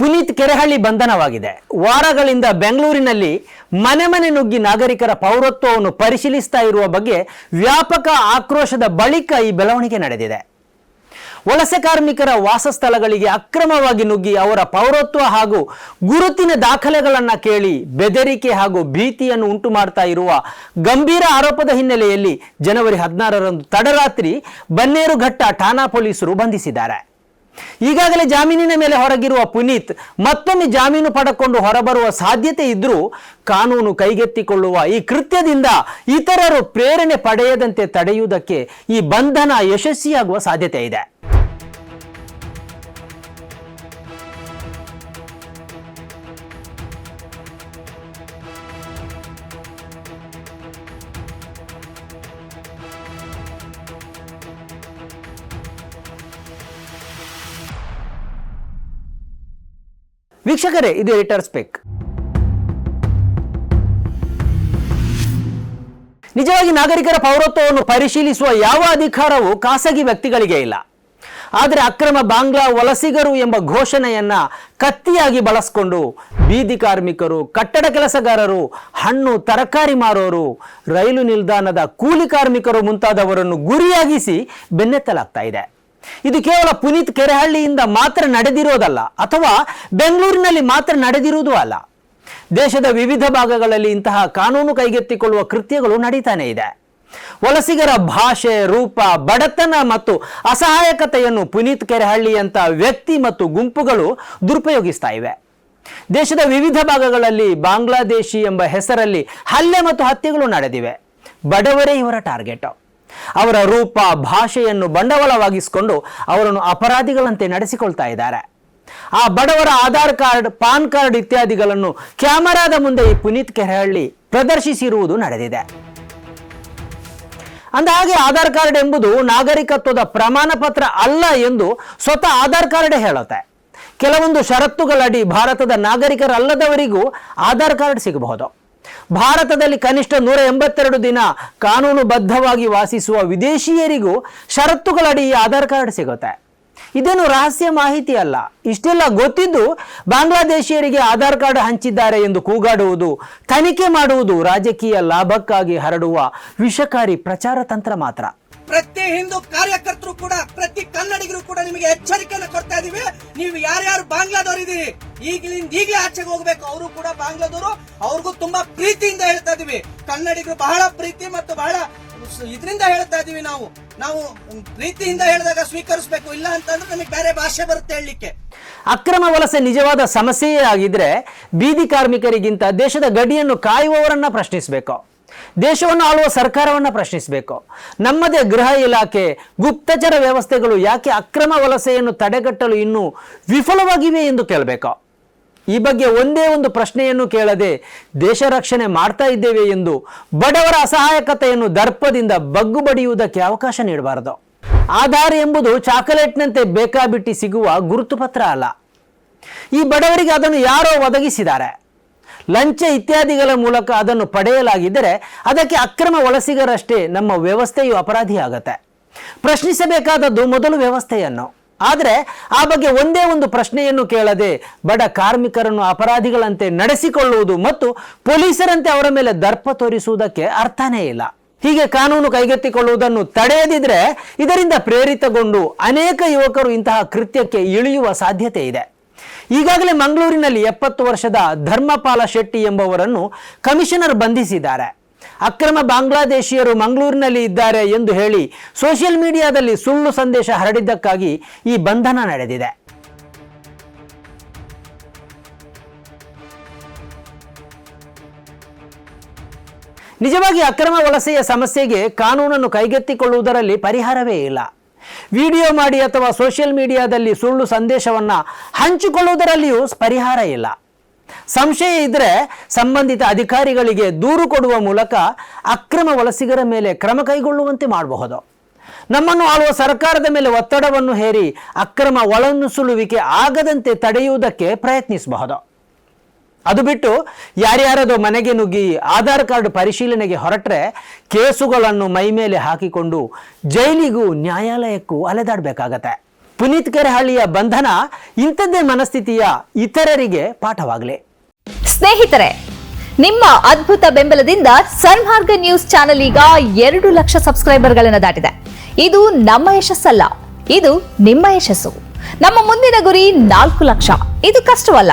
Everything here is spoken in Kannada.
ಪುನೀತ್ ಕೆರೆಹಳ್ಳಿ ಬಂಧನವಾಗಿದೆ. ವಾರಗಳಿಂದ ಬೆಂಗಳೂರಿನಲ್ಲಿ ಮನೆ ಮನೆ ನುಗ್ಗಿ ನಾಗರಿಕರ ಪೌರತ್ವವನ್ನು ಪರಿಶೀಲಿಸ್ತಾ ಇರುವ ಬಗ್ಗೆ ವ್ಯಾಪಕ ಆಕ್ರೋಶದ ಬಳಿಕ ಈ ಬೆಳವಣಿಗೆ ನಡೆದಿದೆ. ವಲಸೆ ಕಾರ್ಮಿಕರ ವಾಸಸ್ಥಳಗಳಿಗೆ ಅಕ್ರಮವಾಗಿ ನುಗ್ಗಿ ಅವರ ಪೌರತ್ವ ಹಾಗೂ ಗುರುತಿನ ದಾಖಲೆಗಳನ್ನು ಕೇಳಿ ಬೆದರಿಕೆ ಹಾಗೂ ಭೀತಿಯನ್ನು ಉಂಟು ಮಾಡ್ತಾ ಇರುವ ಗಂಭೀರ ಆರೋಪದ ಹಿನ್ನೆಲೆಯಲ್ಲಿ ಜನವರಿ ಹದಿನಾರರಂದು ತಡರಾತ್ರಿ ಬನ್ನೇರುಘಟ್ಟ ಠಾಣಾ ಪೊಲೀಸರು ಬಂಧಿಸಿದ್ದಾರೆ. ಈಗಾಗಲೇ ಜಾಮೀನಿನ ಮೇಲೆ ಹೊರಗಿರುವ ಪುನೀತ್ ಮತ್ತೊಮ್ಮೆ ಜಾಮೀನು ಪಡೆಕೊಂಡು ಹೊರಬರುವ ಸಾಧ್ಯತೆ ಇದ್ರೂ ಕಾನೂನು ಕೈಗೆತ್ತಿಕೊಳ್ಳುವ ಈ ಕೃತ್ಯದಿಂದ ಇತರರು ಪ್ರೇರಣೆ ಪಡೆಯದಂತೆ ತಡೆಯುವುದಕ್ಕೆ ಈ ಬಂಧನ ಯಶಸ್ವಿಯಾಗುವ ಸಾಧ್ಯತೆ ಇದೆ. ವೀಕ್ಷಕರೇ, ಇದು ಎಡಿಟರ್ ಸ್ಪೆಕ್ ನಿಜವಾಗಿ ನಾಗರಿಕರ ಪೌರತ್ವವನ್ನು ಪರಿಶೀಲಿಸುವ ಯಾವ ಅಧಿಕಾರವೂ ಖಾಸಗಿ ವ್ಯಕ್ತಿಗಳಿಗೆ ಇಲ್ಲ. ಆದರೆ ಅಕ್ರಮ ಬಾಂಗ್ಲಾ ವಲಸಿಗರು ಎಂಬ ಘೋಷಣೆಯನ್ನ ಕತ್ತಿಯಾಗಿ ಬಳಸಿಕೊಂಡು ಬೀದಿ ಕಾರ್ಮಿಕರು, ಕಟ್ಟಡ ಕೆಲಸಗಾರರು, ಹಣ್ಣು ತರಕಾರಿ ಮಾರೋರು, ರೈಲು ನಿಲ್ದಾಣದ ಕೂಲಿ ಕಾರ್ಮಿಕರು ಮುಂತಾದವರನ್ನು ಗುರಿಯಾಗಿಸಿ ಬೆನ್ನೆತ್ತಲಾಗ್ತಾ ಇದೆ. ಇದು ಕೇವಲ ಪುನೀತ್ ಕೆರೆಹಳ್ಳಿಯಿಂದ ಮಾತ್ರ ನಡೆದಿರೋದಲ್ಲ, ಅಥವಾ ಬೆಂಗಳೂರಿನಲ್ಲಿ ಮಾತ್ರ ನಡೆದಿರುವುದೂ ಅಲ್ಲ. ದೇಶದ ವಿವಿಧ ಭಾಗಗಳಲ್ಲಿ ಇಂತಹ ಕಾನೂನು ಕೈಗೆತ್ತಿಕೊಳ್ಳುವ ಕೃತ್ಯಗಳು ನಡೀತಾನೆ ಇದೆ. ವಲಸಿಗರ ಭಾಷೆ, ರೂಪ, ಬಡತನ ಮತ್ತು ಅಸಹಾಯಕತೆಯನ್ನು ಪುನೀತ್ ಕೆರೆಹಳ್ಳಿಯಂಥ ವ್ಯಕ್ತಿ ಮತ್ತು ಗುಂಪುಗಳು ದುರುಪಯೋಗಿಸ್ತಾ ಇವೆ. ದೇಶದ ವಿವಿಧ ಭಾಗಗಳಲ್ಲಿ ಬಾಂಗ್ಲಾದೇಶಿ ಎಂಬ ಹೆಸರಲ್ಲಿ ಹಲ್ಲೆ ಮತ್ತು ಹತ್ಯೆಗಳು ನಡೆದಿವೆ. ಬಡವರೇ ಇವರ ಟಾರ್ಗೆಟ್. ಅವರ ರೂಪ, ಭಾಷೆಯನ್ನು ಬಂಡವಾಳವಾಗಿಸಿಕೊಂಡು ಅವರನ್ನು ಅಪರಾಧಿಗಳಂತೆ ನಡೆಸಿಕೊಳ್ತಾ ಇದ್ದಾರೆ. ಆ ಬಡವರ ಆಧಾರ್ ಕಾರ್ಡ್, ಪಾನ್ ಕಾರ್ಡ್ ಇತ್ಯಾದಿಗಳನ್ನು ಕ್ಯಾಮರಾದ ಮುಂದೆ ಈ ಪುನೀತ್ ಕೆರೆಹಳ್ಳಿ ಪ್ರದರ್ಶಿಸಿರುವುದು ನಡೆದಿದೆ. ಅಂದಹಾಗೆ ಆಧಾರ್ ಕಾರ್ಡ್ ಎಂಬುದು ನಾಗರಿಕತ್ವದ ಪ್ರಮಾಣ ಪತ್ರ ಅಲ್ಲ ಎಂದು ಸ್ವತಃ ಆಧಾರ್ ಕಾರ್ಡ್ ಹೇಳುತ್ತೆ. ಕೆಲವೊಂದು ಷರತ್ತುಗಳಡಿ ಭಾರತದ ನಾಗರಿಕರಲ್ಲದವರಿಗೂ ಆಧಾರ್ ಕಾರ್ಡ್ ಸಿಗಬಹುದು. ಭಾರತದಲ್ಲಿ ಕನಿಷ್ಠ ನೂರ ಎಂಬತ್ತೆರಡು ದಿನ ಕಾನೂನುಬದ್ಧವಾಗಿ ವಾಸಿಸುವ ವಿದೇಶಿಯರಿಗೂ ಷರತ್ತುಗಳಡಿ ಈ ಆಧಾರ್ ಕಾರ್ಡ್ ಸಿಗುತ್ತೆ. ಇದೇನು ರಹಸ್ಯ ಮಾಹಿತಿ ಅಲ್ಲ. ಇಷ್ಟೆಲ್ಲ ಗೊತ್ತಿದ್ದು ಬಾಂಗ್ಲಾದೇಶಿಯರಿಗೆ ಆಧಾರ್ ಕಾರ್ಡ್ ಹಂಚಿದ್ದಾರೆ ಎಂದು ಕೂಗಾಡುವುದು, ತನಿಖೆ ಮಾಡುವುದು ರಾಜಕೀಯ ಲಾಭಕ್ಕಾಗಿ ಹರಡುವ ವಿಷಕಾರಿ ಪ್ರಚಾರ ತಂತ್ರ ಮಾತ್ರ. ಪ್ರತಿ ಹಿಂದೂ ಕಾರ್ಯಕರ್ತರು ಕೂಡ, ಪ್ರತಿ ಕನ್ನಡಿಗರು ಕೂಡ ನಿಮಗೆ ಎಚ್ಚರಿಕೆಯನ್ನು ಕೊಡ್ತಾ ಇದೀವಿ. ನೀವು ಯಾರ್ಯಾರು ಬಾಂಗ್ಲಾದವರು ಇದೀರಿ ಈಗಲಿಂದ ಈಗಲೇ ಆಚೆಗೆ ಹೋಗ್ಬೇಕು. ಅವರು ಕೂಡ ಬಾಂಗ್ಲಾದವರು. ಅವ್ರಿಗೂ ತುಂಬಾ ಪ್ರೀತಿಯಿಂದ ಹೇಳ್ತಾ ಇದೀವಿ. ಕನ್ನಡಿಗರು ಬಹಳ ಪ್ರೀತಿ ಮತ್ತು ಬಹಳ ಇದರಿಂದ ಹೇಳ್ತಾ ಇದೀವಿ ನಾವು. ನಾವು ಪ್ರೀತಿಯಿಂದ ಹೇಳಿದಾಗ ಸ್ವೀಕರಿಸಬೇಕು. ಇಲ್ಲ ಅಂತಂದ್ರೆ ನಮಗೆ ಬೇರೆ ಭಾಷೆ ಬರುತ್ತೆ ಹೇಳಲಿಕ್ಕೆ. ಅಕ್ರಮ ವಲಸೆ ನಿಜವಾದ ಸಮಸ್ಯೆಯೇ ಆಗಿದ್ರೆ ಬೀದಿ ಕಾರ್ಮಿಕರಿಗಿಂತ ದೇಶದ ಗಡಿಯನ್ನು ಕಾಯುವವರನ್ನ ಪ್ರಶ್ನಿಸಬೇಕು. ದೇಶವನ್ನು ಆಳುವ ಸರ್ಕಾರವನ್ನ ಪ್ರಶ್ನಿಸಬೇಕು. ನಮ್ಮದೇ ಗೃಹ ಇಲಾಖೆ, ಗುಪ್ತಚರ ವ್ಯವಸ್ಥೆಗಳು ಯಾಕೆ ಅಕ್ರಮ ವಲಸೆಯನ್ನು ತಡೆಗಟ್ಟಲು ಇನ್ನೂ ವಿಫಲವಾಗಿವೆ ಎಂದು ಕೇಳಬೇಕು. ಈ ಬಗ್ಗೆ ಒಂದೇ ಒಂದು ಪ್ರಶ್ನೆಯನ್ನು ಕೇಳದೆ ದೇಶ ರಕ್ಷಣೆ ಮಾಡ್ತಾ ಇದ್ದೇವೆ ಎಂದು ಬಡವರ ಅಸಹಾಯಕತೆಯನ್ನು ದರ್ಪದಿಂದ ಬಗ್ಗು ಬಡಿಯುವುದಕ್ಕೆ ಅವಕಾಶ ನೀಡಬಾರದು. ಆಧಾರ್ ಎಂಬುದು ಚಾಕಲೇಟ್ನಂತೆ ಬೇಕಾಬಿಟ್ಟಿ ಸಿಗುವ ಗುರುತು ಪತ್ರ ಅಲ್ಲ. ಈ ಬಡವರಿಗೆ ಅದನ್ನು ಯಾರೋ ಒದಗಿಸಿದ್ದಾರೆ. ಲಂಚ ಇತ್ಯಾದಿಗಳ ಮೂಲಕ ಅದನ್ನು ಪಡೆಯಲಾಗಿದ್ದರೆ ಅದಕ್ಕೆ ಅಕ್ರಮ ವಲಸಿಗರಷ್ಟೇ ನಮ್ಮ ವ್ಯವಸ್ಥೆಯು ಅಪರಾಧಿಯಾಗತ್ತೆ. ಪ್ರಶ್ನಿಸಬೇಕಾದದ್ದು ಮೊದಲು ವ್ಯವಸ್ಥೆಯನ್ನು. ಆದರೆ ಆ ಬಗ್ಗೆ ಒಂದೇ ಒಂದು ಪ್ರಶ್ನೆಯನ್ನು ಕೇಳದೆ ಬಡ ಕಾರ್ಮಿಕರನ್ನು ಅಪರಾಧಿಗಳಂತೆ ನಡೆಸಿಕೊಳ್ಳುವುದು ಮತ್ತು ಪೊಲೀಸರಂತೆ ಅವರ ಮೇಲೆ ದರ್ಪ ತೋರಿಸುವುದಕ್ಕೆ ಅರ್ಥನೇ ಇಲ್ಲ. ಹೀಗೆ ಕಾನೂನು ಕೈಗೆತ್ತಿಕೊಳ್ಳುವುದನ್ನು ತಡೆಯದಿದ್ರೆ ಇದರಿಂದ ಪ್ರೇರಿತಗೊಂಡು ಅನೇಕ ಯುವಕರು ಇಂತಹ ಕೃತ್ಯಕ್ಕೆ ಇಳಿಯುವ ಸಾಧ್ಯತೆ ಇದೆ. ಈಗಾಗಲೇ ಮಂಗಳೂರಿನಲ್ಲಿ ಎಪ್ಪತ್ತು ವರ್ಷದ ಧರ್ಮಪಾಲ ಶೆಟ್ಟಿ ಎಂಬುವರನ್ನು ಕಮಿಷನರ್ ಬಂಧಿಸಿದ್ದಾರೆ. ಅಕ್ರಮ ಬಾಂಗ್ಲಾದೇಶಿಯರು ಮಂಗಳೂರಿನಲ್ಲಿ ಇದ್ದಾರೆ ಎಂದು ಹೇಳಿ ಸೋಷಿಯಲ್ ಮೀಡಿಯಾದಲ್ಲಿ ಸುಳ್ಳು ಸಂದೇಶ ಹರಡಿದ್ದಕ್ಕಾಗಿ ಈ ಬಂಧನ ನಡೆದಿದೆ. ನಿಜವಾಗಿ ಅಕ್ರಮ ವಲಸೆಯ ಸಮಸ್ಯೆಗೆ ಕಾನೂನನ್ನು ಕೈಗೆತ್ತಿಕೊಳ್ಳುವುದರಲ್ಲಿ ಪರಿಹಾರವೇ ಇಲ್ಲ. ವಿಡಿಯೋ ಮಾಡಿ ಅಥವಾ ಸೋಷಿಯಲ್ ಮೀಡಿಯಾದಲ್ಲಿ ಸುಳ್ಳು ಸಂದೇಶವನ್ನು ಹಂಚಿಕೊಳ್ಳುವುದರಲ್ಲಿಯೂ ಪರಿಹಾರ ಇಲ್ಲ. ಸಂಶಯ ಇದ್ದರೆ ಸಂಬಂಧಿತ ಅಧಿಕಾರಿಗಳಿಗೆ ದೂರು ಕೊಡುವ ಮೂಲಕ ಅಕ್ರಮ ವಲಸಿಗರ ಮೇಲೆ ಕ್ರಮ ಕೈಗೊಳ್ಳುವಂತೆ ಮಾಡಬಹುದು. ನಮ್ಮನ್ನು ಆಳುವ ಸರ್ಕಾರದ ಮೇಲೆ ಒತ್ತಡವನ್ನು ಹೇರಿ ಅಕ್ರಮ ಒಳನುಸುಳುವಿಕೆ ಆಗದಂತೆ ತಡೆಯುವುದಕ್ಕೆ ಪ್ರಯತ್ನಿಸಬಹುದು. ಅದು ಬಿಟ್ಟು ಯಾರ್ಯಾರದೋ ಮನೆಗೆ ನುಗ್ಗಿ ಆಧಾರ್ ಕಾರ್ಡ್ ಪರಿಶೀಲನೆಗೆ ಹೊರಟ್ರೆ ಕೇಸುಗಳನ್ನು ಮೈ ಮೇಲೆ ಹಾಕಿಕೊಂಡು ಜೈಲಿಗೂ ನ್ಯಾಯಾಲಯಕ್ಕೂ ಅಲೆದಾಡಬೇಕಾಗತ್ತೆ. ಪುನೀತ್ ಕೆರೆಹಳ್ಳಿಯ ಬಂಧನ ಇಂಥದ್ದೇ ಮನಸ್ಥಿತಿಯ ಇತರರಿಗೆ ಪಾಠವಾಗಲಿ. ಸ್ನೇಹಿತರೆ, ನಿಮ್ಮ ಅದ್ಭುತ ಬೆಂಬಲದಿಂದ ಸನ್ಮಾರ್ಗ ನ್ಯೂಸ್ ಚಾನೆಲ್ ಈಗ ಎರಡು ಲಕ್ಷ ಸಬ್ಸ್ಕ್ರೈಬರ್ಗಳನ್ನು ದಾಟಿದೆ. ಇದು ನಮ್ಮ ಯಶಸ್ಸಲ್ಲ, ಇದು ನಿಮ್ಮ ಯಶಸ್ಸು. ನಮ್ಮ ಮುಂದಿನ ಗುರಿ ನಾಲ್ಕು ಲಕ್ಷ. ಇದು ಕಷ್ಟವಲ್ಲ.